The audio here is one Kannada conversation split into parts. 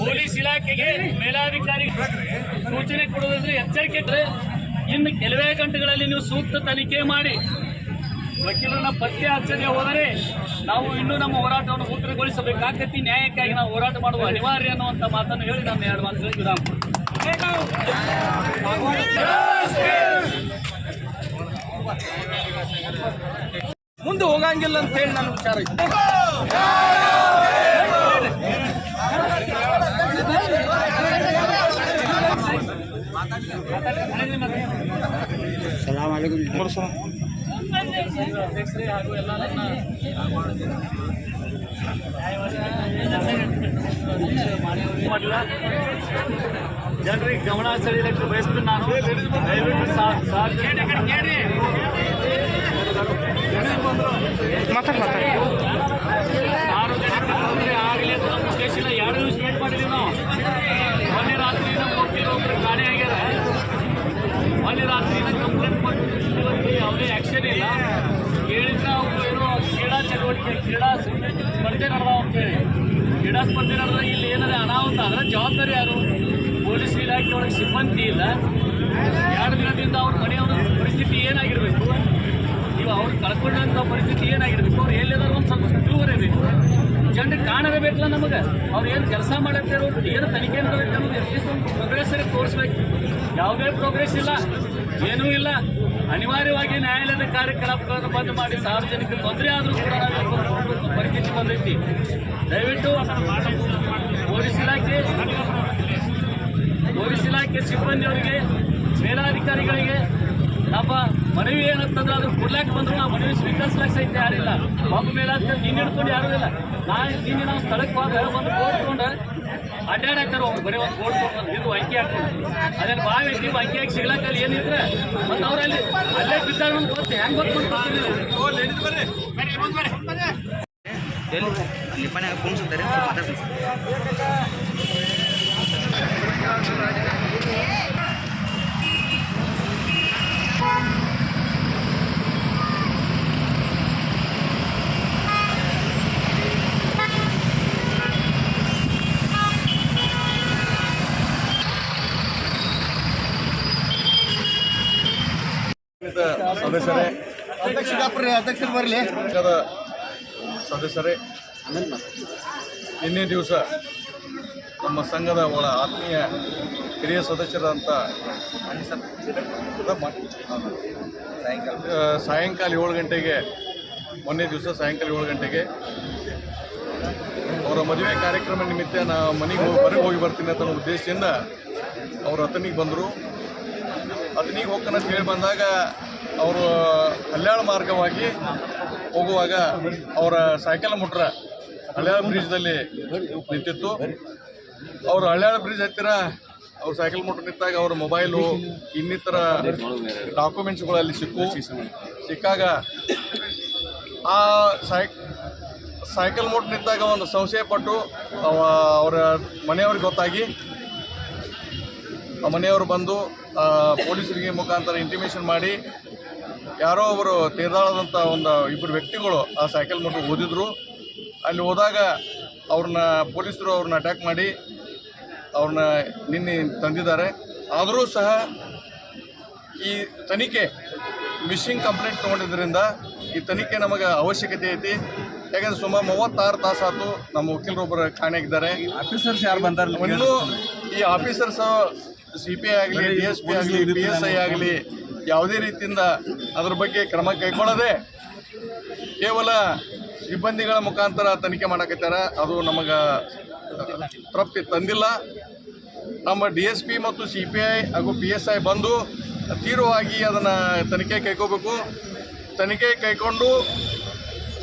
ಪೊಲೀಸ್ ಇಲಾಖೆಗೆ ಮೇಲಾಧಿಕಾರಿ ಸೂಚನೆ ಕೊಡುವುದಂದ್ರೆ ಎಚ್ಚರಿಕೆ ಇನ್ನು ಕೆಲವೇ ಗಂಟೆಗಳಲ್ಲಿ ನೀವು ಸೂಕ್ತ ತನಿಖೆ ಮಾಡಿ. ವಕೀಲರನ್ನ ಪತ್ತೆ ಹಚ್ಚದೆ ಹೋದರೆ ನಾವು ಇನ್ನೂ ನಮ್ಮ ಹೋರಾಟವನ್ನು ಉತ್ತರಗೊಳಿಸಬೇಕಾಗತ್ತಿ ನ್ಯಾಯಕ್ಕಾಗಿ ನಾವು ಹೋರಾಟ ಮಾಡುವ ಅನಿವಾರ್ಯ ಅನ್ನುವಂಥ ಮಾತನ್ನು ಹೇಳಿ ನಾನು ಎರಡು ಮಾತು ವಿರಾಮ. ಮುಂದೆ ಹೋಗಂಗಿಲ್ಲ ಅಂತ ಹೇಳಿ ನನ್ನ ವಿಚಾರ ಅಧ್ಯಕ್ಷರೇ ಹಾಗೂ ಎಲ್ಲ ನನ್ನ ಮಾಡಿಲ್ಲ ಜನರಿಗೆ ಗಮನ ಸೆಳೆಯಲಿಕ್ಕೆ ಬಯಸ್ತೀನಿ ನಾನು. ದಯವಿಟ್ಟು ಸಾರ್ವಜನಿಕ- ತೊಂದರೆ ಆಗಲಿ ಅಂತ ನಮ್ಮ ಉದ್ದೇಶ ಇಲ್ಲ ಎರಡು ದಿವಸ ವೇಟ್ ಮಾಡಿದ್ದೀವಿ ನಾವು? ಮೊನ್ನೆ ರಾತ್ರಿ ನಮ್ಮ ವಕೀಲರು ಒಬ್ಬರು ಕಾಣೆ ಆಗ್ಯಾರ ಮೊನ್ನೆ ರಾತ್ರಿ ಕಂಪ್ಲೇಂಟ್ ಇಲ್ಲ ಕೇಳಿದ್ರೆ ಅವರು ಏನೋ ಕ್ರೀಡಾ ಚಟುವಟಿಕೆ, ಕ್ರೀಡಾ ಸ್ಪರ್ಧೆ ನಡೆದಾವ ಅಂತೇಳಿ. ಕ್ರೀಡಾ ಸ್ಪರ್ಧೆ ನಡೆದ್ರೆ ಇಲ್ಲಿ ಏನಾದ್ರೆ ಅನಾಹುತ ಅಂದ್ರೆ ಜವಾಬ್ದಾರಿ ಯಾರು? ಪೊಲೀಸ್ ಇಲಾಖೆ ಒಳಗೆ ಸಿಬ್ಬಂದಿ ಇಲ್ಲ. ಎರಡು ದಿನದಿಂದ ಅವ್ರ ಮನೆಯವರ ಪರಿಸ್ಥಿತಿ ಏನಾಗಿರಬೇಕು? ನೀವು ಅವ್ರು ಕಳ್ಕೊಂಡಂಥ ಪರಿಸ್ಥಿತಿ ಏನಾಗಿರ್ಬೇಕು? ಅವ್ರು ಎಲ್ಲಿದಾರು ಒಂದು ಸ್ವಲ್ಪ ತಿಳುವರೆ ಬೇಕು. ಜನರಿಗೆ ಕಾಣದೇ ಬೇಕಲ್ಲ ನಮಗೆ. ಅವ್ರು ಏನು ಕೆಲಸ ಮಾಡತ್ತೇರೋ ಏನು ತನಿಖೆ ಮಾಡಬೇಕು? ಅನ್ನೋದು ಎಷ್ಟೊಂದು ಒಂದು ಪ್ರೋಗ್ರೆಸ್ ತೋರಿಸ್ಬೇಕು. ಯಾವುದೇ ಪ್ರೋಗ್ರೆಸ್ ಇಲ್ಲ, ಏನೂ ಇಲ್ಲ. ಅನಿವಾರ್ಯವಾಗಿ ನ್ಯಾಯಾಲಯದ ಕಾರ್ಯಕಲಾಪಗಳನ್ನು ಬಂದ್ ಮಾಡಿ ಸಾರ್ವಜನಿಕರು ತೊಂದರೆ ಆದರೂ ಕೂಡ ಪರಿಸ್ಥಿತಿ ಬಂದೈತಿ. ದಯವಿಟ್ಟು ಪೊಲೀಸ್ ಇಲಾಖೆ ಪೊಲೀಸ್ ಇಲಾಖೆ ಸಿಬ್ಬಂದಿಯವರಿಗೆ, ಮೇಲಾಧಿಕಾರಿಗಳಿಗೆ ನಮ್ಮ ಮನವಿ ಏನಂತಂದ್ರೆ ಅದು ಕೊಡ್ಲಾಕ್ ಬಂದ್ರು ನಾವು ಮನವಿ ಸ್ವೀಕರಿಸ್ಲಾಕ್ ಸಹಿತ ಯಾರಿಲ್ಲ ಒಬ್ಬ ಮೇಲಾಧಿಕಾರಿ ನೀನು ಹಿಡ್ಕೊಂಡು ಯಾರೂ ಇಲ್ಲ. ನಾ ನಿನ್ನೆ ನಾವು ಸ್ಥಳಕ್ಕೆ ಹೋದ್ರೆ ಒಂದು ತೊಗೊಂಡು ಅಡ್ಡಾಡಕ್ಕಾರ ಅವ್ರು ಬರೀ ಒಂದು ಬೋರ್ಡ್ ತೊಗೊಂಡು ಇದು ಅಂಕಿ ಹಾಕ್ಕೊಂಡು ಅದನ್ನ ಬಾವಿ ನೀವು ಅಂಕಿ ಹಾಕಿ ಸಿಗ್ಲಕ್ಕಲ್ಲಿ ಏನಿದ್ರೆ ಮತ್ತೆ ಅವರಲ್ಲಿ ಅಲ್ಲಿ ಬಿದ್ದಾಗ ಗೊತ್ತು ಹೆಂಗೆ ಗೊತ್ತು ಎಲ್ಲಿ ಅಲ್ಲಿ ಮನೆ ಕುಣಿಸುತ್ತಾರೆ ಮಾತಾಡ್ತೀನಿ ಸದಸ್ಯರೇ. ಅಧ್ಯಕ್ಷ ಅಧ್ಯಕ್ಷರು ಬರಲಿ. ಸಂಘದ ಸದಸ್ಯರೇ. ನಿನ್ನೆ ದಿವಸ ನಮ್ಮ ಸಂಘದ ಒಳ ಆತ್ಮೀಯ ಹಿರಿಯ ಸದಸ್ಯರಾದಂಥ ಸಾಯಂಕಾಲ ಏಳು ಗಂಟೆಗೆ ಮೊನ್ನೆ ದಿವಸ ಸಾಯಂಕಾಲ ಏಳು ಗಂಟೆಗೆ ಅವರ ಮದುವೆ ಕಾರ್ಯಕ್ರಮ ನಿಮಿತ್ತ ನಾ ಮನೆಗೆ ಹೋಗಿ ಹೊರಗೆ ಹೋಗಿ ಬರ್ತೀನಿ ಅಂತ ಅನ್ನೋ ಉದ್ದೇಶದಿಂದ ಅವರು ಅತನಿಗೆ ಬಂದರು. ಅತನಿಗೆ ಹೋಗ್ತಾನೆ ಅಂತ ಹೇಳಿ ಬಂದಾಗ ಅವರು ಕಲ್ಯಾಣ ಮಾರ್ಗವಾಗಿ ಹೋಗುವಾಗ ಅವರ ಸೈಕಲ್ ಮುಟ್ರ ಹಳ್ಯಾಳ ಬ್ರಿಡ್ಜ್ದಲ್ಲಿ ನಿಂತಿತ್ತು. ಅವರು ಹಳ್ಯಾಳ ಬ್ರಿಡ್ಜ್ ಹತ್ತಿರ ಅವ್ರು ಸೈಕಲ್ ಮೋಟ್ರ್ ನಿಂತಾಗ ಅವ್ರ ಮೊಬೈಲು, ಇನ್ನಿತರ ಡಾಕ್ಯುಮೆಂಟ್ಸ್ಗಳಲ್ಲಿ ಸಿಕ್ಕು. ಸಿಕ್ಕಾಗ ಆ ಸೈಕ್, ಸೈಕಲ್ ಮೋಟರ್ ನಿಂತಾಗ ಒಂದು ಸಂಶಯ ಪಟ್ಟು ಅವ, ಅವರ ಮನೆಯವ್ರಿಗೆ ಗೊತ್ತಾಗಿ ಆ ಮನೆಯವರು ಬಂದು ಪೊಲೀಸರಿಗೆ ಮುಖಾಂತರ ಇಂಟಿಮೇಷನ್ ಮಾಡಿ ಯಾರೋ ಒಬ್ಬರು ತೇದಾಳದಂಥ ಒಂದು ಇಬ್ಬರು ವ್ಯಕ್ತಿಗಳು ಆ ಸೈಕಲ್ ಮೋಟ್ರ್ ಓದಿದ್ರು. ಅಲ್ಲಿ ಹೋದಾಗ ಅವ್ರನ್ನ ಪೊಲೀಸರು ಅವ್ರನ್ನ ಅಟ್ಯಾಕ್ ಮಾಡಿ ಅವ್ರನ್ನ ನಿನ್ನೆ ತಂದಿದ್ದಾರೆ. ಆದರೂ ಸಹ ಈ ತನಿಖೆ ಮಿಸ್ಸಿಂಗ್ ಕಂಪ್ಲೇಂಟ್ ತೊಗೊಂಡಿದ್ದರಿಂದ ಈ ತನಿಖೆ ನಮಗೆ ಅವಶ್ಯಕತೆ ಐತಿ. ಯಾಕಂದ್ರೆ ಸುಮಾರು ಮೂವತ್ತಾರು ತಾಸಾತು ನಮ್ಮ ವಕೀಲರೊಬ್ಬರು ಕಾಣೆಗಿದ್ದಾರೆ ಆಫೀಸರ್ಸ್ ಯಾರು ಬಂದಾರಲ್ಲ ಇನ್ನೂ ಈ ಆಫೀಸರ್ಸ್ ಸಿ ಪಿ ಐ ಆಗಲಿ ಡಿ ಎಸ್ ಪಿ ಆಗಲಿ ಪಿ ಎಸ್ ಐ ಆಗಲಿ ಯಾವುದೇ ರೀತಿಯಿಂದ ಅದರ ಬಗ್ಗೆ ಕ್ರಮ ಕೈಗೊಳ್ಳದೆ ಕೇವಲ ಸಿಬ್ಬಂದಿಗಳ ಮುಖಾಂತರ ತನಿಖೆ ಮಾಡಕತ್ತಾರ. ಅದು ನಮಗೆ ತೃಪ್ತಿ ತಂದಿಲ್ಲ. ನಮ್ಮ ಡಿ ಎಸ್ ಪಿ ಮತ್ತು ಸಿ ಪಿ ಐ ಹಾಗೂ ಪಿ ಎಸ್ ಐ ಬಂದು ತೀವ್ರವಾಗಿ ಅದನ್ನು ತನಿಖೆ ಕೈಗೋಬೇಕು ತನಿಖೆ ಕೈಗೊಂಡು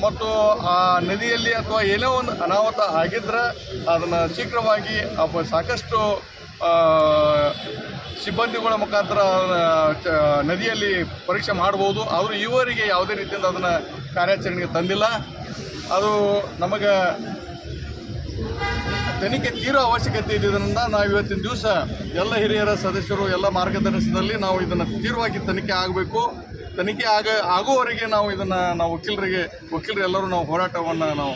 ಮತ್ತು ಆ ನದಿಯಲ್ಲಿ ಅಥವಾ ಏನೋ ಒಂದು ಅನಾಹುತ ಆಗಿದ್ರೆ ಅದನ್ನು ಶೀಘ್ರವಾಗಿ ಸಾಕಷ್ಟು ಸಿಬ್ಬಂದಿಗಳ ಮುಖಾಂತರ ನದಿಯಲ್ಲಿ ಪರೀಕ್ಷೆ ಮಾಡ್ಬೋದು. ಆದರೂ ಈವರೆಗೆ ಯಾವುದೇ ರೀತಿಯಿಂದ ಅದನ್ನು ಕಾರ್ಯಾಚರಣೆಗೆ ತಂದಿಲ್ಲ. ಅದು ನಮಗೆ ತನಿಖೆ ತೀರೋ ಅವಶ್ಯಕತೆ ಇದ್ದಿದ್ದರಿಂದ ನಾವು ಇವತ್ತಿನ ದಿವಸ ಎಲ್ಲ ಹಿರಿಯರ ಸದಸ್ಯರು, ಎಲ್ಲ ಮಾರ್ಗದರ್ಶನದಲ್ಲಿ ನಾವು ಇದನ್ನು ತೀವ್ರವಾಗಿ ತನಿಖೆ ಆಗಬೇಕು. ತನಿಖೆ ಆಗ, ಆಗುವವರೆಗೆ ನಾವು ಇದನ್ನು, ನಾವು ವಕೀಲರಿಗೆ ವಕೀಲರು ಎಲ್ಲರೂ ನಾವು ಹೋರಾಟವನ್ನು ನಾವು